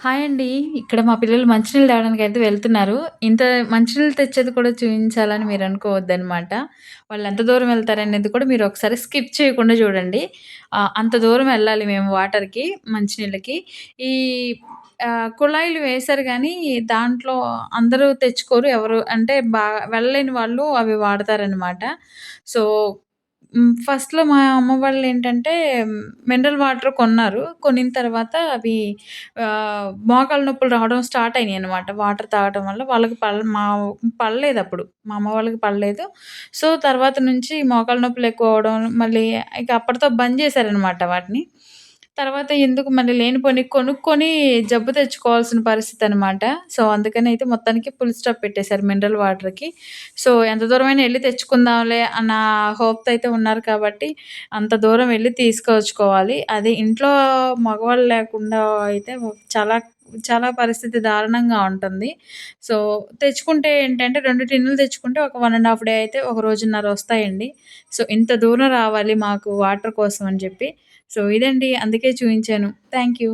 Hi అండి. ఇక్కడ మా పిల్లలు మంచినీళ్ళు తేవడానికి అయితే వెళ్తున్నారు. ఇంత మంచినీళ్ళు తెచ్చేది కూడా చూపించాలని మీరు అనుకోవద్దనమాట వాళ్ళు ఎంత దూరం వెళ్తారనేది కూడా మీరు ఒకసారి స్కిప్ చేయకుండా చూడండి. అంత దూరం వెళ్ళాలి మేము వాటర్‌కి, మంచినీళ్ళకి. ఈ కుళాయిలు వేశారు కానీ దాంట్లో అందరూ తెచ్చుకోరు. ఎవరు అంటే బా వెళ్ళలేని వాళ్ళు అవి వాడతారనమాట. సో, ఫస్ట్‌లో మా అమ్మ వాళ్ళు ఏంటంటే మినరల్ వాటర్ కొన్నారు. కొనిన తర్వాత అవి ఆహ్, మోకాళ్ళ నొప్పులు రావడం స్టార్ట్ అయినాయి అనమాట వాటర్ తాగడం వల్ల. వాళ్ళకి పల్ మా పడలేదు అప్పుడు మా అమ్మ వాళ్ళకి పడలేదు. సో, తర్వాత నుంచి మోకాళ్ళ నొప్పులు ఎక్కువ అవడం మళ్ళీ ఇక అప్పటితో బంద్ చేశారనమాట వాటిని. తర్వాత ఎందుకు మళ్ళీ లేనిపోని కొనుక్కొని జబ్బు తెచ్చుకోవాల్సిన పరిస్థితి అనమాట సో, అందుకని అయితే మొత్తానికి ఫుల్ స్టాప్ పెట్టేశారు మినరల్ వాటర్‌కి. సో, ఎంత దూరమైనా వెళ్ళి తెచ్చుకుందాంలే అన్న హోప్‌తో అయితే ఉన్నారు కాబట్టి, అంత దూరం వెళ్ళి తీసుకొచ్చుకోవాలి. అదే ఇంట్లో మగవాళ్ళు లేకుండా అయితే చాలా చాలా పరిస్థితి దారుణంగా ఉంటుంది. సో, తెచ్చుకుంటే ఏంటంటే రెండు టిన్నులు తెచ్చుకుంటే ఒక వన్ అండ్ హాఫ్ డే అయితే ఒక రోజున్నర వస్తాయండి. సో, ఇంత దూరం రావాలి మాకు వాటర్ కోసం అని చెప్పి. సో, ఇదండి అందుకే చూపించాను థ్యాంక్ యూ.